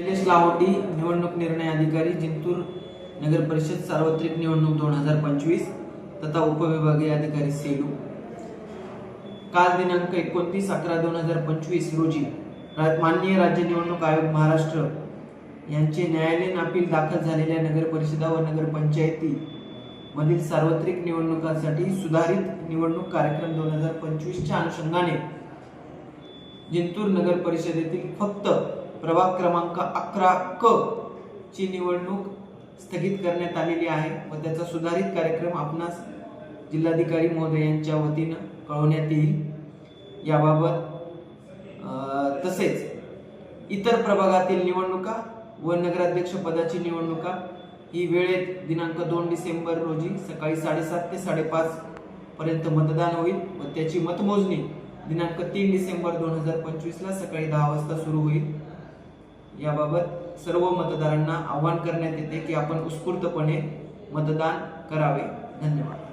शैलेश लाहोटी निवडणूक निर्णय अधिकारी जिंतूर नगर परिषद सार्वत्रिक निवडणूक दोन हजार पंचवीस तथा उपविभागीय अधिकारी सेलू. काल दिनांक एकोणतीस अकरा दोन हजार पंचवीस रोजी माननीय राज्य निवडणूक आयोग महाराष्ट्र यांचे न्यायालयीन अपील दाखल झालेल्या नगर परिषदा व नगर पंचायती मधील सार्वत्रिक निवडणुकांसाठी सुधारित निवडणूक कार्यक्रम दोन हजार पंचवीसच्या अनुषंगाने जिंतूर नगर परिषदेतील फक्त प्रभाग क्रमांक अकरा क ची निवडणूक स्थगित करण्यात आलेली आहे व त्याचा सुधारित कार्यक्रम आपणास जिल्हाधिकारी महोदय यांच्या वतीनं कळवण्यात येईल. याबाबत तसेच इतर प्रभागातील निवडणुका व नगराध्यक्ष पदाची निवडणुका ही वेळेत दिनांक दोन डिसेंबर रोजी सकाळी साडेसात ते साडेपाच पर्यंत मतदान होईल व त्याची मतमोजणी दिनांक तीन डिसेंबर दोन हजार पंचवीसला सकाळी दहा वाजता सुरू होईल. याबाबत सर्व मतदारांना आवाहन करण्यात येते की आपण उत्स्फूर्तपणे मतदान करावे. धन्यवाद.